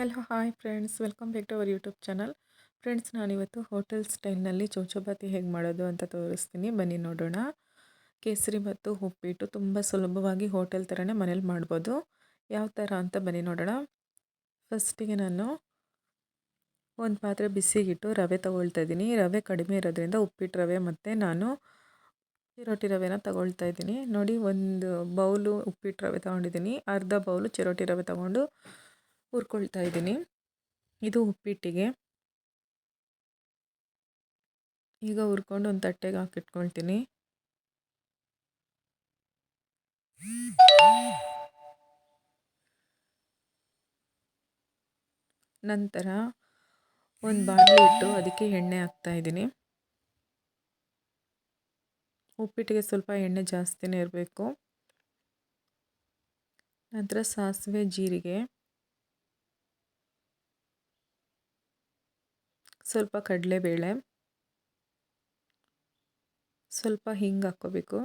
Hello hi friends welcome back to our YouTube channel friends ನಾನಿವತ್ತು hotel ಸ್ಟೈಲ್ನಲ್ಲಿ ಚೌಚಪಾತಿ ಹೇಗೆ ಮಾಡೋದು ಅಂತ ತೋರಿಸ್ತೀನಿ. ಬನ್ನಿ ನೋಡೋಣ. ಕೇಸರಿ ಮತ್ತು ಉಪ್ಪಿಟ್ಟು ತುಂಬ ಸುಲಭವಾಗಿ ಹೋಟೆಲ್ ಥರನೇ ಮನೇಲಿ ಮಾಡ್ಬೋದು. ಯಾವ ಥರ ಅಂತ ಬನ್ನಿ ನೋಡೋಣ. ಫಸ್ಟಿಗೆ ನಾನು ಒಂದು ಪಾತ್ರೆ ಬಿಸಿಗಿಟ್ಟು ರವೆ ತೊಗೊಳ್ತಾ ಇದ್ದೀನಿ. ರವೆ ಕಡಿಮೆ ಇರೋದ್ರಿಂದ ಉಪ್ಪಿಟ್ಟು ರವೆ ಮತ್ತು ನಾನು ಚಿರೋಟಿ ರವೆನ ತಗೊಳ್ತಾ ಇದ್ದೀನಿ. ನೋಡಿ, ಒಂದು ಬೌಲು ಉಪ್ಪಿಟ್ಟು ರವೆ ತೊಗೊಂಡಿದ್ದೀನಿ. ಅರ್ಧ ಬೌಲು ಚಿರೋಟಿ ರವೆ ತೊಗೊಂಡು ಹುರ್ಕೊಳ್ತಾ ಇದ್ದೀನಿ. ಇದು ಉಪ್ಪಿಟ್ಟಿಗೆ. ಈಗ ಹುರ್ಕೊಂಡು ಒಂದು ತಟ್ಟೆಗೆ ಹಾಕಿಟ್ಕೊಳ್ತೀನಿ. ನಂತರ ಒಂದು ಬಾಣಲೆ ಇಟ್ಟು ಅದಕ್ಕೆ ಎಣ್ಣೆ ಹಾಕ್ತಾ ಇದ್ದೀನಿ. ಉಪ್ಪಿಟ್ಟಿಗೆ ಸ್ವಲ್ಪ ಎಣ್ಣೆ ಜಾಸ್ತಿನೇ ಇರಬೇಕು. ನಂತರ ಸಾಸಿವೆ, ಜೀರಿಗೆ. ಸ್ವಲ್ಪ ಕಡಲೆಬೇಳೆ ಸ್ವಲ್ಪ ಹಿಂಗೆ ಹಾಕ್ಕೋಬೇಕು.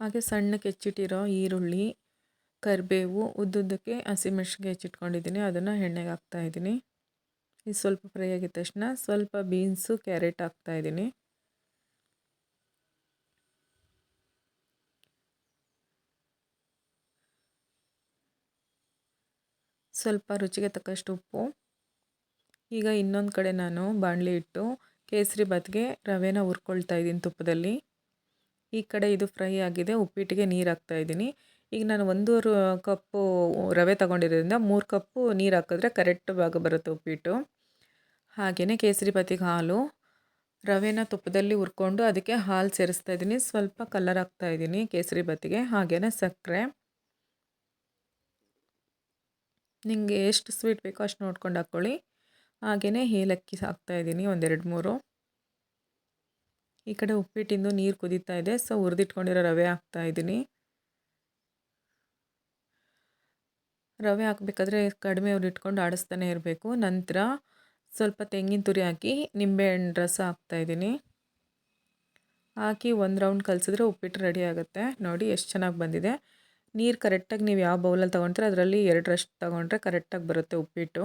ಹಾಗೆ ಸಣ್ಣಕ್ಕೆ ಹೆಚ್ಚಿಟ್ಟಿರೋ ಈರುಳ್ಳಿ, ಕರಿಬೇವು, ಉದ್ದುದ್ದಕ್ಕೆ ಹಸಿಮೆಣ್ಸಿಗೆ ಹೆಚ್ಚಿಟ್ಕೊಂಡಿದ್ದೀನಿ. ಅದನ್ನು ಎಣ್ಣೆಗೆ ಹಾಕ್ತಾಯಿದ್ದೀನಿ ಇದು ಸ್ವಲ್ಪ ಫ್ರೈ ಆಗಿದ ತಕ್ಷಣ ಸ್ವಲ್ಪ ಬೀನ್ಸು, ಕ್ಯಾರೆಟ್ ಹಾಕ್ತಾಯಿದ್ದೀನಿ ಸ್ವಲ್ಪ ರುಚಿಗೆ ತಕ್ಕಷ್ಟು ಉಪ್ಪು. ಈಗ ಇನ್ನೊಂದು ಕಡೆ ನಾನು ಬಾಣಲಿ ಇಟ್ಟು ಕೇಸರಿ ಬಾತ್ಗೆ ರವೆನ ಹುರ್ಕೊಳ್ತಾ ಇದ್ದೀನಿ ತುಪ್ಪದಲ್ಲಿ. ಈ ಕಡೆ ಇದು ಫ್ರೈ ಆಗಿದೆ, ಉಪ್ಪಿಟ್ಟಿಗೆ ನೀರು ಹಾಕ್ತಾ ಇದ್ದೀನಿ. ಈಗ ನಾನು ಒಂದೂವರೆ ಕಪ್ಪು ರವೆ ತಗೊಂಡಿರೋದ್ರಿಂದ ಮೂರು ಕಪ್ಪು ನೀರು ಹಾಕಿದ್ರೆ ಕರೆಕ್ಟ್ ಭಾಗ ಬರುತ್ತೆ ಉಪ್ಪಿಟ್ಟು. ಹಾಗೆಯೇ ಕೇಸರಿ ಬಾತಿಗೆ ಹಾಲು. ರವೆನ ತುಪ್ಪದಲ್ಲಿ ಹುರ್ಕೊಂಡು ಅದಕ್ಕೆ ಹಾಲು ಸೇರಿಸ್ತಾ ಇದ್ದೀನಿ. ಸ್ವಲ್ಪ ಕಲರ್ ಹಾಕ್ತಾ ಇದ್ದೀನಿ ಕೇಸರಿ ಬಾತಿಗೆ. ಹಾಗೆಯೇ ಸಕ್ಕರೆ. ನಿಮಗೆ ಎಷ್ಟು ಸ್ವೀಟ್ ಬೇಕೋ ಅಷ್ಟು ನೋಡ್ಕೊಂಡು ಹಾಕ್ಕೊಳ್ಳಿ. ಹಾಗೆಯೇ ಏಲಕ್ಕಿ ಹಾಕ್ತಾಯಿದ್ದೀನಿ ಒಂದೆರಡು ಮೂರು. ಈ ಕಡೆ ಉಪ್ಪಿಟ್ಟಿಂದು ನೀರು ಕುದೀತಾ ಇದೆ ಸೊ ಹುರಿದಿಟ್ಕೊಂಡಿರೋ ರವೆ ಹಾಕ್ತಾಯಿದ್ದೀನಿ ರವೆ ಹಾಕಬೇಕಾದ್ರೆ ಕಡಿಮೆ ಇಟ್ಕೊಂಡು ಆಡಿಸ್ತಾನೆ ಇರಬೇಕು. ನಂತರ ಸ್ವಲ್ಪ ತೆಂಗಿನ ತುರಿ ಹಾಕಿ ನಿಂಬೆಹಣ್ಣು ರಸ ಹಾಕ್ತಾಯಿದ್ದೀನಿ ಹಾಕಿ ಒಂದು ರೌಂಡ್ ಕಲಸಿದ್ರೆ ಉಪ್ಪಿಟ್ಟು ರೆಡಿ ಆಗುತ್ತೆ. ನೋಡಿ, ಎಷ್ಟು ಚೆನ್ನಾಗಿ ಬಂದಿದೆ. ನೀರು ಕರೆಕ್ಟಾಗಿ ನೀವು ಯಾವ ಬೌಲಲ್ಲಿ ತೊಗೊಳ್ತೀರ ಅದರಲ್ಲಿ ಎರಡರಷ್ಟು ತೊಗೊಂಡ್ರೆ ಕರೆಕ್ಟಾಗಿ ಬರುತ್ತೆ ಉಪ್ಪಿಟ್ಟು.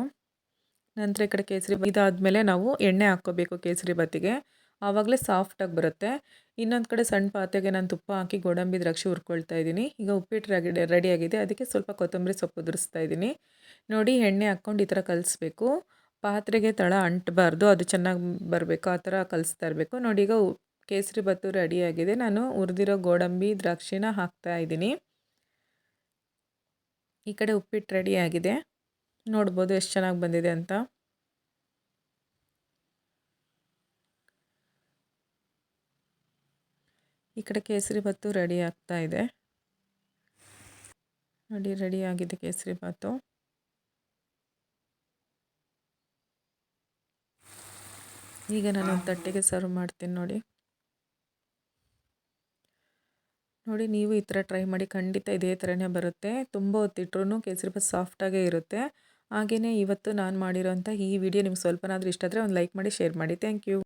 ನಂತರ ಈ ಕಡೆ ಕೇಸರಿ ಇದಾದಮೇಲೆ ನಾವು ಎಣ್ಣೆ ಹಾಕ್ಕೋಬೇಕು ಕೇಸರಿ ಬಾತಿಗೆ. ಆವಾಗಲೇ ಸಾಫ್ಟಾಗಿ ಬರುತ್ತೆ. ಇನ್ನೊಂದು ಕಡೆ ಸಣ್ಣ ಪಾತ್ರೆಗೆ ನಾನು ತುಪ್ಪ ಹಾಕಿ ಗೋಡಂಬಿ, ದ್ರಾಕ್ಷಿ ಹುರ್ಕೊಳ್ತಾ ಇದ್ದೀನಿ. ಈಗ ಉಪ್ಪಿಟ್ಟು ರೆಡಿ ರೆಡಿಯಾಗಿದೆ ಅದಕ್ಕೆ ಸ್ವಲ್ಪ ಕೊತ್ತಂಬರಿ ಸೊಪ್ಪು ಉದುರಿಸ್ತಾ ಇದ್ದೀನಿ. ನೋಡಿ ಎಣ್ಣೆ ಹಾಕ್ಕೊಂಡು ಈ ಥರ ಕಲಿಸ್ಬೇಕು. ಪಾತ್ರೆಗೆ ತಳ ಅಂಟಬಾರ್ದು. ಅದು ಚೆನ್ನಾಗಿ ಬರಬೇಕು. ಆ ಥರ ಕಲಿಸ್ತಾ ಇರಬೇಕು. ನೋಡಿ ಈಗ ಕೇಸರಿ ಬತ್ತು ರೆಡಿಯಾಗಿದೆ ನಾನು ಹುರಿದಿರೋ ಗೋಡಂಬಿ, ದ್ರಾಕ್ಷಿನ ಹಾಕ್ತಾ ಇದ್ದೀನಿ. ಈ ಕಡೆ ಉಪ್ಪಿಟ್ಟು ರೆಡಿ ಆಗಿದೆ. ನೋಡ್ಬೋದು ಎಷ್ಟು ಚೆನ್ನಾಗಿ ಬಂದಿದೆ ಅಂತ. ಈ ಕಡೆ ಕೇಸರಿ ಭಾತು ರೆಡಿ ಆಗ್ತಾ ಇದೆ. ನೋಡಿ ರೆಡಿ ಆಗಿದೆ ಕೇಸರಿ ಭಾತು. ಈಗ ನಾನು ತಟ್ಟೆಗೆ ಸರ್ವ್ ಮಾಡ್ತೀನಿ ನೋಡಿ. ನೋಡಿ ನೀವು ಈ ಥರ ಟ್ರೈ ಮಾಡಿ ಖಂಡಿತ ಇದೇ ಥರನೇ ಬರುತ್ತೆ. ತುಂಬ ಹೊತ್ತಿಟ್ರೂ ಕೇಸರಿ ಭಾತ್ ಸಾಫ್ಟಾಗೇ ಇರುತ್ತೆ. ಹಾಗೆಯೇ ಇವತ್ತು ನಾನು ಮಾಡಿರೋಂಥ ಈ ವಿಡಿಯೋ ನಿಮ್ಗೆ ಸ್ವಲ್ಪನಾದರೂ ಇಷ್ಟ ಆದರೆ ಒಂದು ಲೈಕ್ ಮಾಡಿ, ಶೇರ್ ಮಾಡಿ. Thank you.